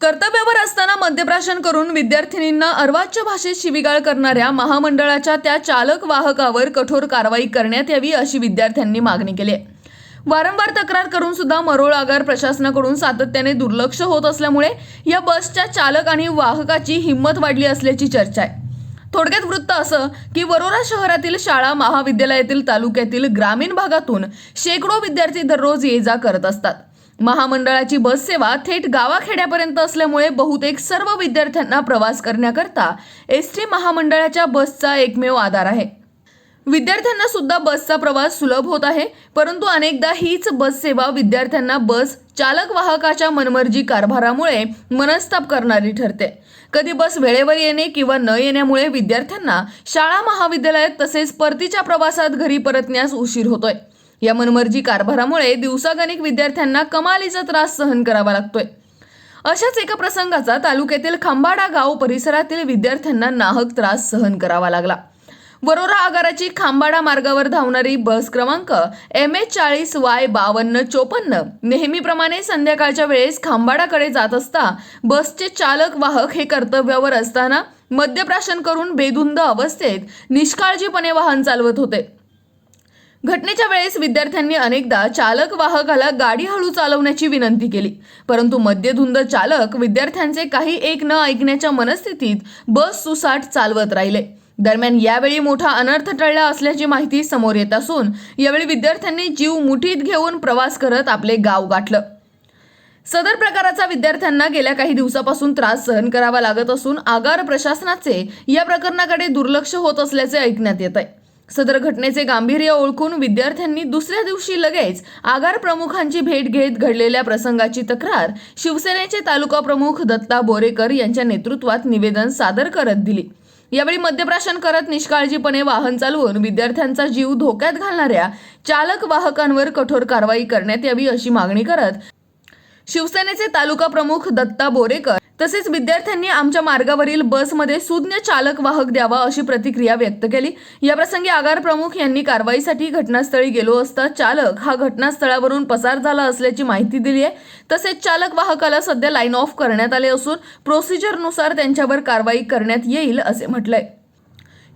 कर्तव्यावर असताना मद्यप्राशन करून विद्यार्थिनींना अर्वाच्य भाषेत शिवीगाळ करणाऱ्या महामंडळाच्या त्या चालक वाहकावर कठोर कारवाई करण्यात यावी अशी विद्यार्थ्यांनी मागणी केली आहे. वारंवार तक्रार करून सुद्धा मरोळ आगार प्रशासनाकडून सातत्याने दुर्लक्ष होत असल्यामुळे या बसच्या चालक आणि वाहकाची हिंमत वाढली असल्याची चर्चा आहे. थोडक्यात वृत्त असं की वरोरा शहरातील शाळा महाविद्यालयातील तालुक्यातील ग्रामीण भागातून शेकडो विद्यार्थी दररोज ये जा करत असतात. महामंडळाची बस सेवा थेट गावाखेड्यापर्यंत असल्यामुळे बहुतेक सर्व विद्यार्थ्यांना प्रवास करण्याकरता एस टी महामंडळाच्या बसचा एकमेव आधार आहे. विद्यार्थ्यांना सुद्धा बसचा प्रवास सुलभ होत आहे परंतु अनेकदा हीच बस सेवा विद्यार्थ्यांना बस चालक वाहकाच्या मनमर्जी कारभारामुळे मनस्ताप करणारी ठरते. कधी बस वेळेवर येणे किंवा न येण्यामुळे विद्यार्थ्यांना शाळा महाविद्यालयात तसेच परतीच्या प्रवासात घरी परतण्यास उशीर होतोय. या मनमर्जी कारभारामुळे दिवसागणिक विद्यार्थ्यांना कमालीचा त्रास सहन करावा लागतोय. अशाच एका प्रसंगाचा तालुक्यातील खांबाडा गाव परिसरातील विद्यार्थ्यांना नाहक त्रास सहन करावा लागला. वरोरा आगाराची खांबाडा मार्गावर धावणारी बस क्रमांक एम एच चाळीस वाय बावन्न चोपन्न नेहमीप्रमाणे संध्याकाळच्या वेळेस खांबाडाकडे जात असता बसचे चालक वाहक हे कर्तव्यावर असताना मद्यप्राशन करून बेधुंद अवस्थेत निष्काळजीपणे वाहन चालवत होते. घटनेच्या वेळेस विद्यार्थ्यांनी अनेकदा चालक वाहकाला गाडी हळू चालवण्याची विनंती केली. परंतु मद्यधुंद चालक विद्यार्थ्यांचे काही एक न ऐकण्याच्या मनस्थितीत बस सुसाट चालवत राहिले. दरम्यान यावेळी मोठा अनर्थ टळला असल्याची माहिती समोर येत असून यावेळी विद्यार्थ्यांनी जीव मुठीत घेऊन प्रवास करत आपले गाव गाठलं. सदर प्रकाराचा विद्यार्थ्यांना गेल्या काही दिवसापासून त्रास सहन करावा लागत असून आगार प्रशासनाचे या प्रकरणाकडे दुर्लक्ष होत असल्याचे ऐकण्यात येत आहे सदर घटनेचे गांभीर्य ओळखून विद्यार्थ्यांनी दुसऱ्या दिवशी लगेच आगार प्रमुखांची भेट घेत घडलेल्या प्रसंगाची तक्रार शिवसेनेचे तालुका प्रमुख दत्ता बोरेकर यांच्या नेतृत्वात निवेदन सादर करत दिली. यावेळी मद्यप्राशन करत निष्काळजीपणे वाहन चालवून विद्यार्थ्यांचा जीव धोक्यात घालणाऱ्या चालक वाहकांवर कठोर कारवाई करण्यात यावी अशी मागणी करत शिवसेनेचे तालुका प्रमुख दत्ता बोरेकर तसेच विद्यार्थ्यांनी आमच्या मार्गावरील बसमध्ये सुज्ञ चालक वाहक द्यावा अशी प्रतिक्रिया व्यक्त केली. याप्रसंगी आगार प्रमुख यांनी कारवाईसाठी घटनास्थळी गेलो असता चालक हा घटनास्थळावरून पसार झाला असल्याची माहिती दिली आहे. तसेच चालक वाहकाला सध्या लाईन ऑफ करण्यात आले असून प्रोसिजरनुसार त्यांच्यावर कारवाई करण्यात येईल असे म्हटलंय.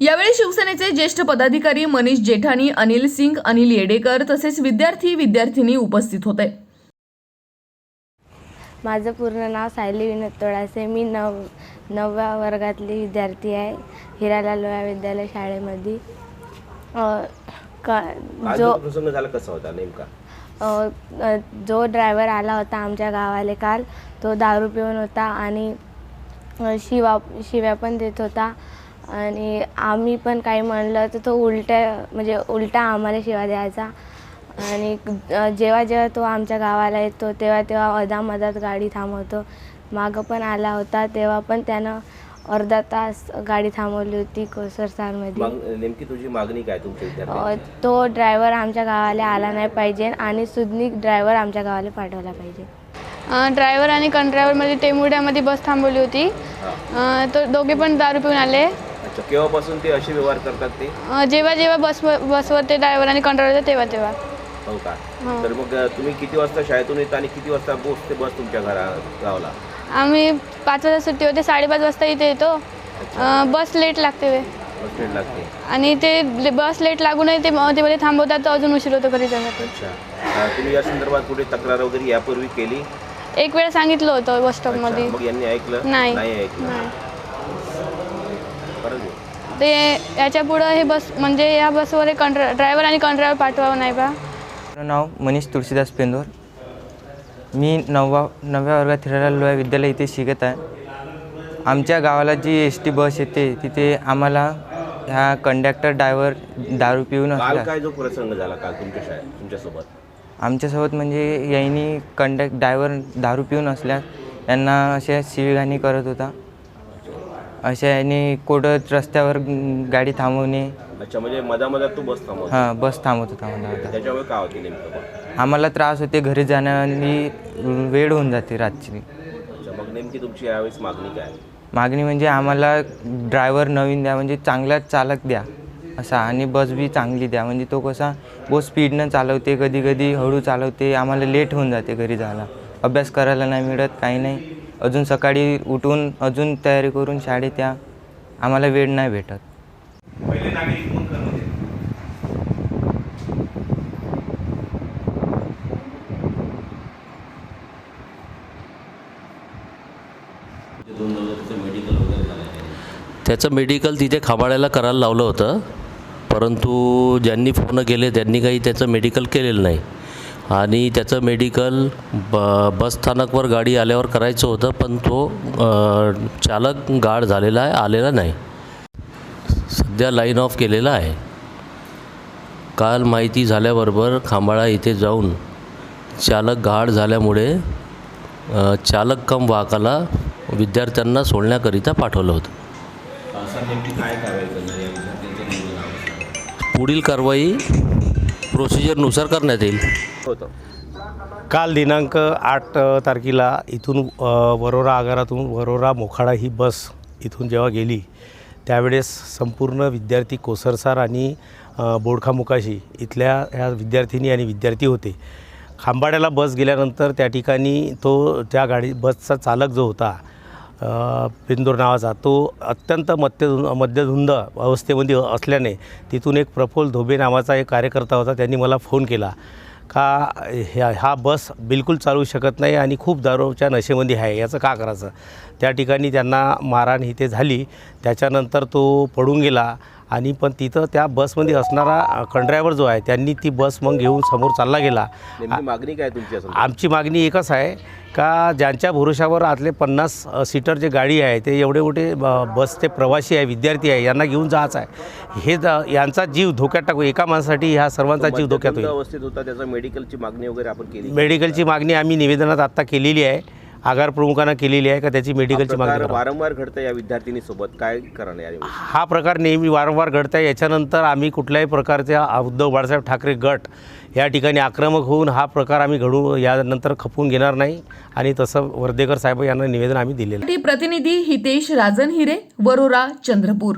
यावेळी शिवसेनेचे ज्येष्ठ पदाधिकारी मनीष जेठाणी अनिल सिंग अनिल येडेकर तसेच विद्यार्थी विद्यार्थिनी उपस्थित होते. माझं पूर्ण नाव सायली विनोद तोडासे मी नव नवव्या वर्गातली विद्यार्थी आहे. हिरालाल लोया विद्यालय शाळेमध्ये. क जो जो प्रसंग झाला कसा होता नेमका? अ, अ, जो ड्रायव्हर आला होता आमच्या गावाले काल तो दारू पिऊन होता आणि अ, शिवा शिव्या पण देत होता. आणि आम्ही पण काही म्हणलं तर तो उलट्या म्हणजे उलटा आम्हाला शिवा द्यायचा. आणि जेव्हा जेव्हा तो आमच्या गावाला येतो तेव्हा तेव्हा अदामधात गाडी थांबवतो. मागं पण आला होता तेव्हा पण त्यानं अर्धा तास गाडी थांबवली होती कोसरसारमध्ये मग नेमकी तुझी मागणी काय तुमच्या अ, विद्यार्थ्यांची तो ड्रायव्हर आमच्या गावाला आला नाही पाहिजे आणि सुज्ञिक ड्रायव्हर आमच्या गावाला पाठवला पाहिजे. ड्रायव्हर आणि कंड्रायव्हरमध्ये टेमुड्यामध्ये बस थांबवली होती. हा. अ, तो दोघे पण दारू पिऊन आले. अच्छा केव्हापासून ते असे व्यवहार करतात ते? अ, जेव्हा जेव्हा बस बसवर ते ड्रायव्हर आणि कंड्रायव्हर तेव्हा तेव्हा. हो का? हा. तर मग अ, तुम्ही किती वाजता शाळेतून येता आणि किती वाजता पोहोचते बस तुमच्या घरा गावाला? आम्ही पाच वाजता सुट्टी होते साडेपाच वाजता इथे येतो. अ, बस लेट लागते वे. बस स्टँड लागते. आणि ते ले- बस लेट लागूनही ते ते मध्ये थांबवतात तर अजून उशीर होतो घरी जाण्यासाठी. अच्छा. अ, तुम्ही या संदर्भात कुठे तक्रार वगैरे यापूर्वी केली? एक वेळ सांगितलं होतं बस अच्छा, स्टॉपमध्ये मग यांनी ऐकलं? नाही. ऐकलं. नाही. बरं आहे. ते याच्या पुढं हे बस म्हणजे या बसवर कंड्रा ड्रायव्हर आणि कंड्रायव्हर पाठवावं नाही का? माझं नाव मनीष तुळशीदास पेंदोर. मी नववा नवव्या वर्गात हिरालाल लोया विद्यालय इथे शिकत आहे. आमच्या गावाला जी एस टी बस येते तिथे आम्हाला ह्या कंडक्टर ड्रायव्हर दारू पिऊन काल असला काय जो प्रसंग झाला काल तुमच्या शाळेत तुमच्यासोबत? आमच्यासोबत म्हणजे यांनी कंडक्ट ड्रायव्हर दारू पिऊन असल्यास यांना अशा शिवीगाणी करत होता. अशा यांनी कुठं रस्त्यावर गाडी थांबवणे. अच्छा म्हणजे मधामधात तू बस थांबवतो. हां बस थांबवत होता मला होता त्याच्यामुळे काय होती नेमकं मग? आम्हाला त्रास होते घरी जाण्यानी वेळ होऊन जाते रात्री. अच्छा मग नेमकी तुमची यावेळेस मागणी काय? मागणी म्हणजे आम्हाला ड्रायव्हर नवीन द्या म्हणजे चांगला चालक द्या असा आणि बस बी चांगली द्या. म्हणजे तो कसा बहुत स्पीडनं चालवते कधी कधी हळू चालवते आम्हाला लेट होऊन जाते घरी जायला. अभ्यास करायला नाही मिळत काही नाही. अजून सकाळी उठून अजून तयारी करून शाळेत या. आम्हाला वेळ नाही भेटत. पहिले नागरिक कोण करत होते? त्याचं मेडिकल तिथे खांबाळ्याला करायला लावलं होतं. परंतु ज्यांनी फोन केले त्यांनी काही त्याचं मेडिकल केलेलं नाही. आणि त्याचं मेडिकल ब बस स्थानकवर गाडी आल्यावर करायचं होतं पण तो चालक गाड झालेला आहे आलेला नाही. सध्या लाईन ऑफ केलेला आहे. काल माहिती झाल्याबरोबर खांबाळा इथे जाऊन चालक गाड झाल्यामुळे चालक कम वाहकाला विद्यार्थ्यांना सोडण्याकरिता पाठवलं होतं. पुढील कारवाई प्रोसिजरनुसार करण्यात येईल. होतं. काल दिनांक आठ तारखेला इथून वरोरा आगारातून वरोरा मोखाडा ही बस इथून जेव्हा गेली त्यावेळेस संपूर्ण विद्यार्थी कोसरसार आणि अ, बोडखा मुकाशी इथल्या ह्या विद्यार्थिनी आणि विद्यार्थी होते. खांबाड्याला बस गेल्यानंतर त्या ठिकाणी तो त्या गाडी बसचा चालक जो होता पिंदूर नावाचा तो अत्यंत मद्यधुंद मद्यधुंद अवस्थेमध्ये असल्याने तिथून एक प्रफुल्ल धोबे नावाचा एक कार्यकर्ता होता त्यांनी मला फोन केला. का ह्या हा बस बिलकुल चालू शकत नाही आणि खूप दारूच्या नशेमध्ये आहे. याचं का करायचं? त्या ठिकाणी त्यांना मारहाण इथे झाली. त्याच्यानंतर तो पडून गेला. आणि पण तिथं त्या बसमध्ये असणारा कंड्रायव्हर जो आहे त्यांनी ती बस मग घेऊन समोर चालला गेला. मागणी काय तुमची आमची मागणी एकच आहे का ज्यांच्या भरोशावर आतले पन्नास सीटर जे गाडी आहे ते एवढे मोठे बसचे प्रवासी आहे विद्यार्थी आहे यांना घेऊन जायचं आहे. हे ज- यांचा जीव धोक्यात टाकू एका माणसासाठी ह्या सर्वांचा जीव धोक्यात होईल. अवस्थेत होता त्याचा मेडिकलची मागणी वगैरे आपण केली. मेडिकलची मागणी आम्ही निवेदनात आत्ता केलेली आहे. आगार प्रमुखांना केलेली आहे का? त्याची हा मेडिकलची मागणी. वारंवार घडतं या विद्यार्थिनीसोबत काय करणार या हा प्रकार नेहमी वारंवार घडत आहे याच्यानंतर आम्ही कुठल्याही प्रकारच्या उद्धव बाळासाहेब ठाकरे गट या ठिकाणी आक्रमक होऊन हा प्रकार आम्ही घडू यानंतर खपवून घेणार नाही. आणि तसं वर्धेकर साहेब यांना निवेदन आम्ही दिलेलं आहे. प्रतिनिधी हितेश राजन हिरे वरोरा चंद्रपूर.